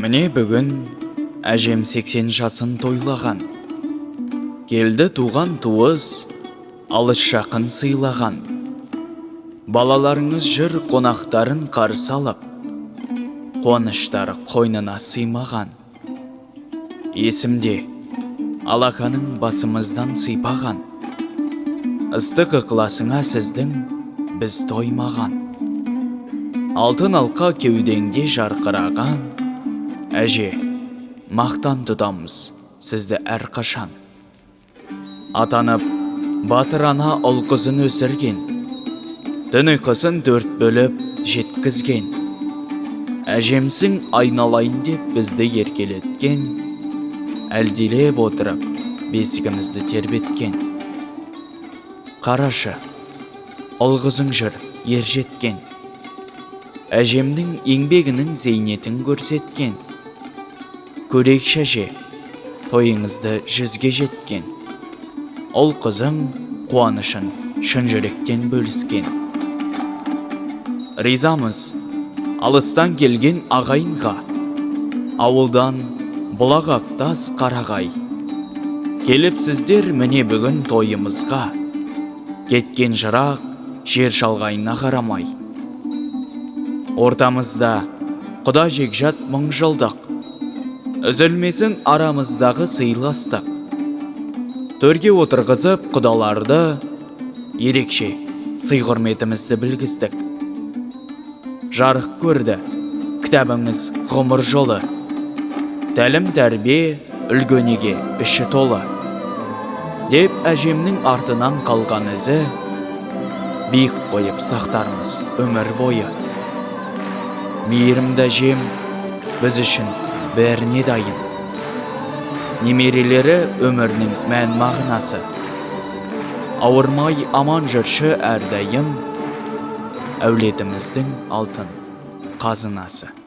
міне бүгін әжем 80 жасын тойлаған. Келді туған туыс алыс жақын сыйлаған. Балаларыңыз жүр қонақтарын қарсы алып қуаныштары қойнына сыймаған. Есімде алақаның басымыздан сыйпаған. Ыстық ықыласыңа сіздің біз тоймаған. Алтын алқа кеудеңде жарқыраған. Әже мақтан тұтамыз сізді әрқашан. Атанып батыр ана ұл қызын өсірген. Түн ұйқысын төрт бөліп жеткізген. Әжемсің айналайын деп бізді еркелеткен. Әлдилеп отырып бесігімізді тербеткен. Қарашы ұл қызың жүр ер жеткен әжемнің еңбегінің зейнетін көрсеткен. Көрейікші әже тойыңызды жүзге жеткен. Ұл қызың қуанышын шын жүректен бөліскен. Ризамыз алыстан келген ағайынға. Ауылдан бұлақ ақтас қарағай. Келіпсіздер міне бүгін тойымызға. Кеткен жырақ жер шалғайына қарамай. Ортамызда құда жекжат мың жылдық үзілмесін арамыздағы сыйластық төрге отырғызып құдаларды ерекше сый құрметімізді білгіздік жарық көрді кітабыңыз ғұмыр жолы тәлім тәрбие үлгөнеге іші толы деп әжемнің артынан қалған ізі биік қойып сақтармыз өмір бойы мейірімді әжем біз үшін бәріне дайын. Немерелері өмірінің мән мағынасы. Ауырмай аман жүрші әрдайым әулетіміздің алтын қазынасы.